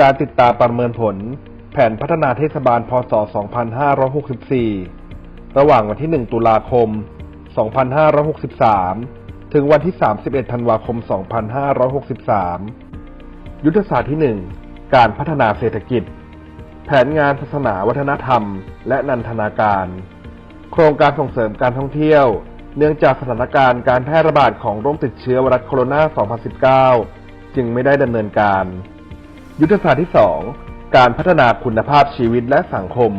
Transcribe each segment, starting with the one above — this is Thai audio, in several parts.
การติดตามประเมินผล แผนพัฒนาเทศบาลพศ 2564 ระหว่างวันที่ 1 ตุลาคม 2563 ถึงวันที่ 31 ธันวาคม 2563 ยุทธศาสตร์ที่ 1 การพัฒนาเศรษฐกิจ แผนงานศาสนาวัฒนธรรม และนันทนาการ โครงการส่งเสริมการท่องเที่ยว เนื่องจากสถานการณ์การแพร่ระบาดของโรคติดเชื้อไวรัสโคโรนา 2019 จึงไม่ได้ดำเนินการ ยุทธศาสตร์ที่ 2 การพัฒนาคุณภาพชีวิตและสังคม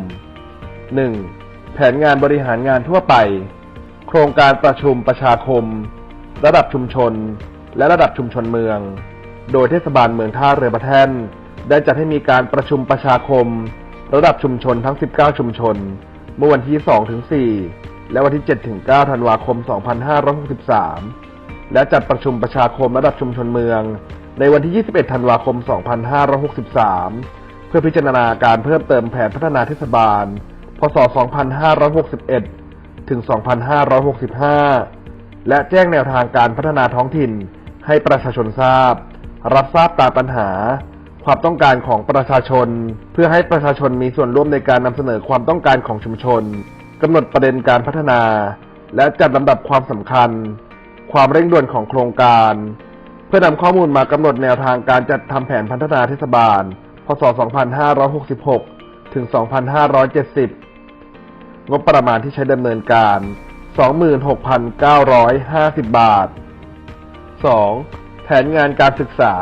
1. แผนงานบริหารงานทั่วไป โครงการประชุมประชาคม ระดับชุมชน และระดับชุมชนเมือง โดยเทศบาลเมืองท่าเรือประแท่น ได้จัดให้มีการประชุมประชาคม ระดับชุมชนทั้ง 19 ชุมชน เมื่อวันที่ 2-4 และวันที่ 7-9 ธันวาคม 2563 และจัดประชุมประชาคมระดับชุมชนเมือง ในวันที่ 21 ธันวาคม 2563 เพื่อพิจารณาการเพิ่มเติมแผนพัฒนาเทศบาล พศ 2561 ถึง 2565 และแจ้งแนวทางการพัฒนาท้องถิ่นให้ประชาชนทราบ รับทราบตามปัญหา ความต้องการของประชาชน เพื่อให้ประชาชนมีส่วนร่วมในการนำเสนอความต้องการของชุมชนกำหนดประเด็นการพัฒนา และจัดลำดับความสำคัญ ความเร่งด่วนของโครงการ เพื่อนำข้อมูลมากำหนดแนวทางการจัดทำแผนพัฒนาเทศบาล พศ 2566 ถึง 2570 งบประมาณที่ใช้ดำเนินการ 26,950 บาท 2. แผนงานการศึกษา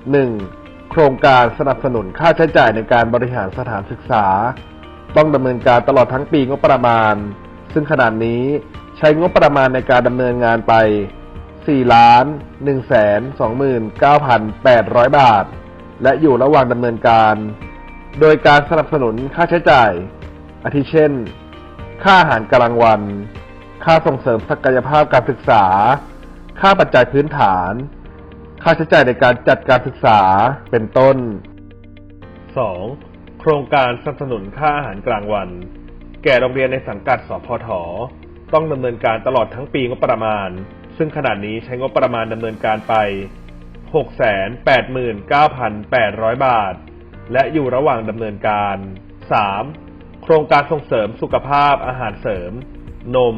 1. โครงการสนับสนุนค่าใช้จ่ายในการบริหารสถานศึกษา ต้องดำเนินการตลอดทั้งปีงบประมาณ ซึ่งขณะนี้ใช้งบประมาณในการดำเนินงานไป 4ล้าน1แสน29,800 บาท และอยู่ระหว่างดำเนินการ โดยการสนับสนุนค่าใช้จ่าย อาทิเช่น ค่าอาหารกลางวัน ค่าส่งเสริมศักยภาพการศึกษา ค่าปัจจัยพื้นฐาน ค่าใช้จ่ายในการจัดการศึกษาเป็นต้น 2. โครงการสนับสนุนค่าอาหารกลางวัน แก่โรงเรียนในสังกัดสพทต้องดำเนินการตลอดทั้งปีงบประมาณซึ่งขณะนี้ใช้งบประมาณดำเนินการไป 689,800 บาท และอยู่ระหว่างดำเนินการ 3. โครงการส่งเสริมสุขภาพอาหารเสริม นม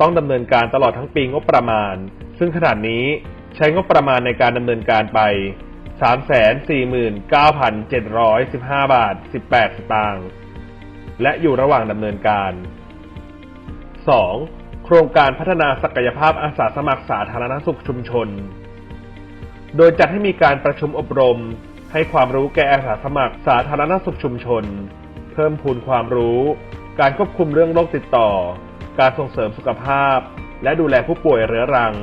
ต้องดำเนินการตลอดทั้งปีงบประมาณ ซึ่งขณะนี้ใช้งบประมาณในการดำเนินการไป 349,715 บาท 18 สตางค์ และอยู่ระหว่างดำเนินการ 2. โครงการพัฒนาศักยภาพอาสาสมัครสาธารณสุขชุมชน โดยจัดให้มีการประชุมอบรม ให้ความรู้แก่อาสาสมัครสาธารณสุขชุมชน เพิ่มพูนความรู้ การควบคุมเรื่องโรคติดต่อ การส่งเสริมสุขภาพ และดูแลผู้ป่วยเรื้อรัง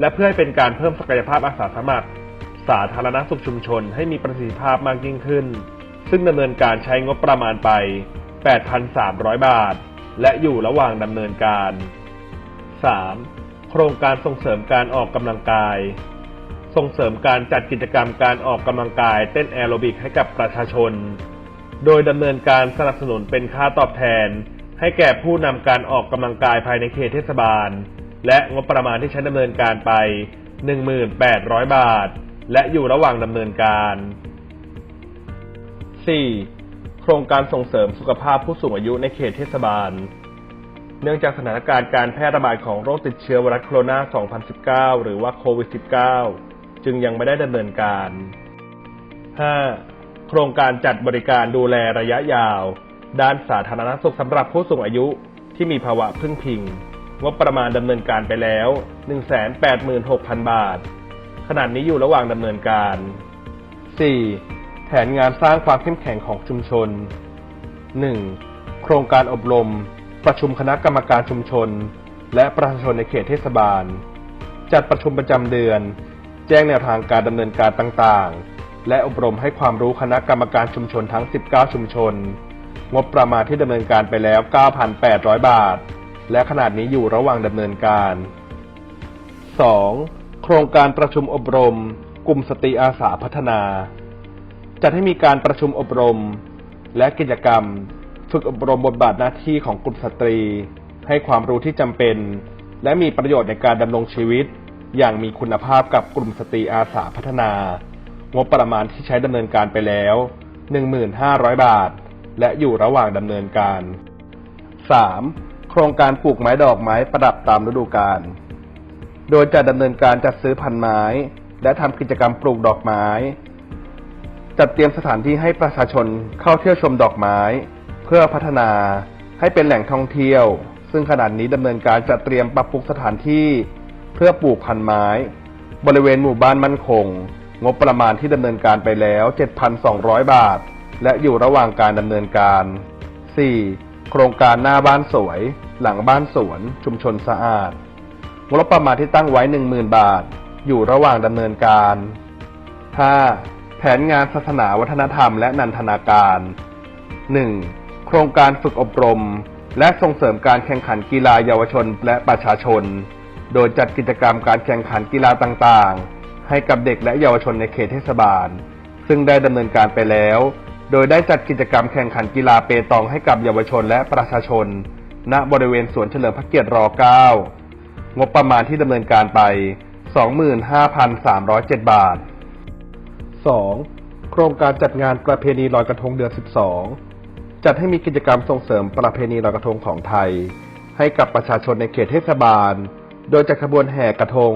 และเพื่อให้เป็นการเพิ่มศักยภาพอาสาสมัคร สาธารณสุขชุมชนให้มีประสิทธิภาพมากยิ่งขึ้น ซึ่งดำเนินการใช้งบประมาณไป 8,300 บาท และอยู่ระหว่างดำเนินการ 3. โครงการส่งเสริมการออกกำลังกาย ส่งเสริมการจัดกิจกรรมการออกกำลังกายเต้นแอโรบิกให้กับประชาชน โดยดำเนินการสนับสนุนเป็นค่าตอบแทน ให้แก่ผู้นำการออกกำลังกายภายในเขตเทศบาล และงบประมาณที่ใช้ดำเนินการไป 1,800 บาท และอยู่ระหว่างดำเนินการ 4. โครงการส่งเสริมสุขภาพผู้สูงอายุในเขตเทศบาล เนื่องจากสถานการณ์การแพร่ระบาดของโรคติดเชื้อไวรัสโคโรนา 2019 หรือว่าโควิด -19 จึงยังไม่ได้ดำเนินการ 5. โครงการจัดบริการดูแลระยะยาว ด้านสาธารณสุขสำหรับผู้สูงอายุที่มีภาวะพึ่งพิงงบประมาณดำเนินการไปแล้ว 186,000 บาท ขณะนี้อยู่ระหว่างดำเนินการ 4. แผนงานสร้างความเข้มแข็งของชุมชน 1. โครงการอบรม ประชุมคณะกรรมการชุมชน และประชาชนในเขตเทศบาล จัดประชุมประจำเดือน แจ้งแนวทางการดำเนินการต่างๆ และอบรมให้ความรู้คณะกรรมการชุมชนทั้ง 19 ชุมชน งบประมาณที่ดำเนินการไปแล้ว 9,800 บาท และขนาดนี้อยู่ระหว่างดำเนินการ 2. โครงการประชุมอบรม กลุ่มสตรีอาสาพัฒนา จัดให้มีการประชุมอบรม และกิจกรรม ฝึกอบรมบทบาทหน้าที่ของกลุ่มสตรี ให้ความรู้ที่จำเป็น และมีประโยชน์ในการดำรงชีวิต อย่างมีคุณภาพกับกลุ่มสตรีอาสาพัฒนา งบประมาณที่ใช้ดำเนินการไปแล้ว 1,500 บาท และอยู่ระหว่างดำเนินการ 3. โครงการปลูกไม้ดอกไม้ประดับตามฤดูกาลโดยจะดำเนินการจัดซื้อพันไม้ และทำกิจกรรมปลูกดอกไม้ จัดเตรียมสถานที่ให้ประชาชนเข้าเที่ยวชมดอกไม้ พื่อพัฒนาให้เป็นแหล่งท่องเที่ยว ซึ่งขณะนี้ดำเนินการจัดเตรียมปรับปรุงสถานที่ เพื่อปลูกพันไม้ บริเวณหมู่บ้านมั่นคง งบประมาณที่ดำเนินการไปแล้ว 7,200 บาท และอยู่ระหว่างการดำเนินการ 4. โครงการหน้าบ้านสวย หลังบ้านสวน ชุมชนสะอาด งบประมาณที่ตั้งไว้ 10,000 บาท อยู่ระหว่างดำเนินการ 5. แผนงานศาสนาวัฒนธรรมและนันทนาการ 1. โครงการฝึกอบรม และส่งเสริมการแข่งขันกีฬาเยาวชนและประชาชน โดยจัดกิจกรรมการแข่งขันกีฬาต่างๆ ให้กับเด็กและเยาวชนในเขตเทศบาล ซึ่งได้ดำเนินการไปแล้ว โดยได้จัดกิจกรรมแข่งขันกีฬาเปตองให้กับเยาวชนและประชาชน ณบริเวณสวนเฉลิมพระเกียรติร .9 งบประมาณที่ดำเนินการไป 25,307 บาท 2. โครงการจัดงานประเพณีลอยกระทงเดือน 12 จัดให้มีกิจกรรมส่งเสริมประเพณีลอยกระทงของไทย ให้กับประชาชนในเขตเทศบาล โดยจัดขบวนแห่กระทง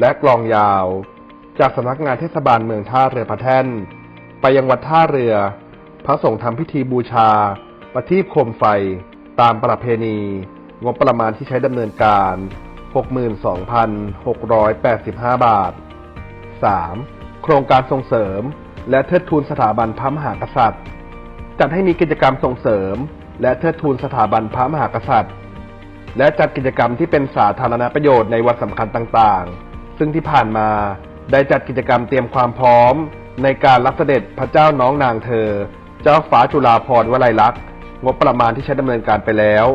และกลองยาว จากสำนักงานเทศบาลเมืองท่าเรือพระแท่น ไปยังวัดท่าเรือ พระสงฆ์ทำพิธีบูชา ประทีปโคมไฟ ตามประเพณี งบประมาณที่ใช้ดำเนินการ 62,685 บาท 3. โครงการส่งเสริม และเทิดทูนสถาบันพระมหากษัตริย์ จัดให้มีกิจกรรมส่งเสริม และเทิดทูนสถาบันพระมหากษัตริย์ และจัดกิจกรรมที่เป็นสาธารณประโยชน์ในวันสำคัญต่างๆ ซึ่งที่ผ่านมาได้จัดกิจกรรมเตรียมความพร้อม ในการรับเสด็จพระเจ้าน้องนางเธอ เจ้าฟ้าจุฬาภรณ์วลัยลักษณ์งบประมาณที่ใช้ดำเนินการไปแล้ว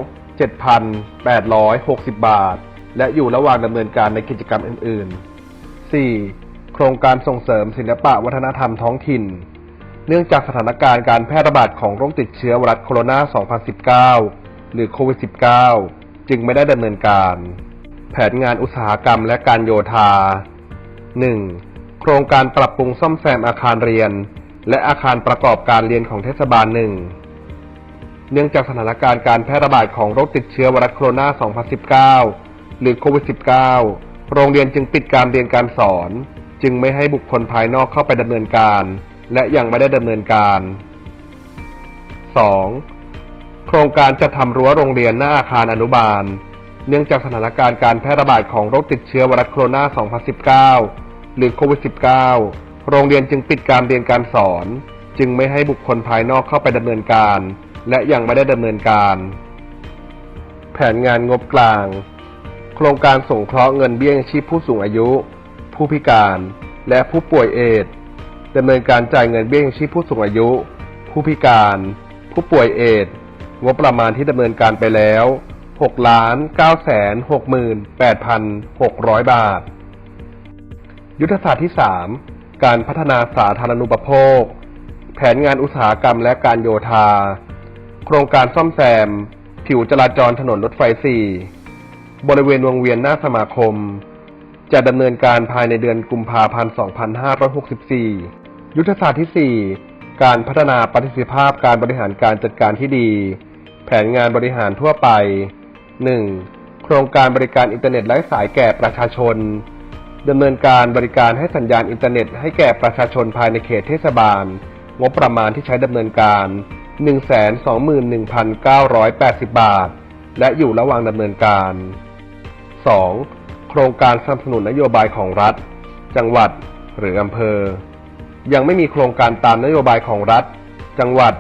7,860 บาท และอยู่ระหว่างดำเนินการในกิจกรรมอื่น ๆ 4. โครงการส่งเสริมศิลปะวัฒนธรรมท้องถิ่น เนื่องจากสถานการณ์การแพร่ระบาดของโรคติดเชื้อไวรัสโคโรนา 2019 หรือโควิด -19 จึงไม่ได้ดำเนินการ แผนงานอุตสาหกรรมและการโยธา 1. โครงการปรับปรุงซ่อมแซมอาคารเรียน และอาคารประกอบการเรียนของเทศบาลหนึ่งเนื่องจากสถานการณ์การแพร่ระบาดของโรคติดเชื้อไวรัสโคโรนา 2019 หรือโควิด -19 โรงเรียนจึงปิดการเรียนการสอน จึงไม่ให้บุคคลภายนอกเข้าไปดำเนินการ และยังไม่ได้ดำเนินการ 2. โครงการจะทำรั้วโรงเรียนหน้าอาคารอนุบาล เนื่องจากสถานการณ์การแพร่ระบาดของโรคติดเชื้อไวรัสโคโรนา 2019 หรือโควิด -19 โรงเรียนจึงปิดการเรียนการสอน จึงไม่ให้บุคคลภายนอกเข้าไปดำเนินการ และยังไม่ได้ดำเนินการ แผนงานงบกลาง โครงการส่งเคราะห์เงินเบี้ยยังชีพผู้สูงอายุ ผู้พิการ และผู้ป่วยเอดส์ ดำเนินการจ่ายเงินเบี้ยยังชีพผู้สูงอายุ ผู้พิการ ผู้ป่วยเอดส์งบประมาณที่ดำเนินการไปแล้ว6ล้าน9แสน68,600 บาท ยุทธศาสตร์ที่ 3 การพัฒนาสาธารณูปโภค แผนงานอุตสาหกรรมและการโยธา โครงการซ่อมแซม ผิวจราจรถนนรถไฟ 4 บริเวณวงเวียนหน้าสมาคม จะดำเนินการภายในเดือนกุมภาพันธ์ 2564 ยุทธศาสตร์ที่ 4 การพัฒนาประสิทธิภาพการบริหารการจัดการที่ดี แผนงานบริหารทั่วไป 1. โครงการบริการอินเทอร์เน็ตไร้สายแก่ประชาชนดำเนินการบริการให้สัญญาณอินเทอร์เน็ตให้แก่ประชาชนภายในเขตเทศบาล งบประมาณที่ใช้ดำเนินการ 121,980 บาท และอยู่ระหว่างดำเนินการ 2. โครงการสนับสนุนนโยบายของรัฐ จังหวัด หรืออำเภอ ยังไม่มีโครงการตามนโยบายของรัฐ จังหวัด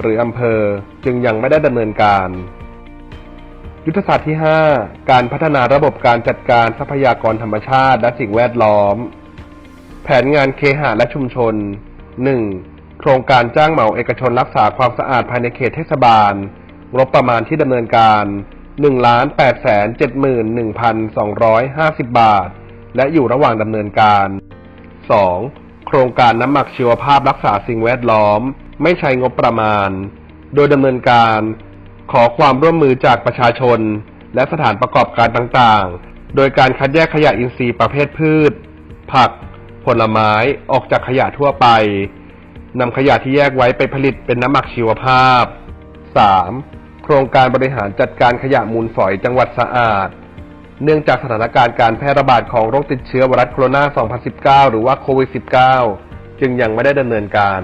หรืออำเภอจึงยังไม่ได้ดำเนินการ ยุทธศาสตร์ที่ 5 การพัฒนาระบบการจัดการทรัพยากรธรรมชาติและสิ่งแวดล้อม แผนงานเคหะและชุมชน 1. โครงการจ้างเหมาเอกชนรักษาความสะอาดภายในเขตเทศบาล งบประมาณที่ดำเนินการ1,871,250 บาท และอยู่ระหว่างดำเนินการ 2. โครงการน้ำหมักชีวภาพรักษาสิ่งแวดล้อม ไม่ใช้งบประมาณ โดยดำเนินการขอความร่วมมือจากประชาชน และสถานประกอบการต่างๆ โดยการคัดแยกขยะอินทรีย์ประเภทพืช ผัก ผลไม้ออกจากขยะทั่วไปนำขยะที่แยกไว้ไปผลิตเป็นน้ำหมักชีวภาพ 3. โครงการบริหารจัดการขยะมูลฝอยจังหวัดสะอาด เนื่องจากสถานการณ์การแพร่ระบาดของโรคติดเชื้อไวรัสโคโรนา 2019 หรือว่าโควิด -19 จึงยังไม่ได้ดำเนินการ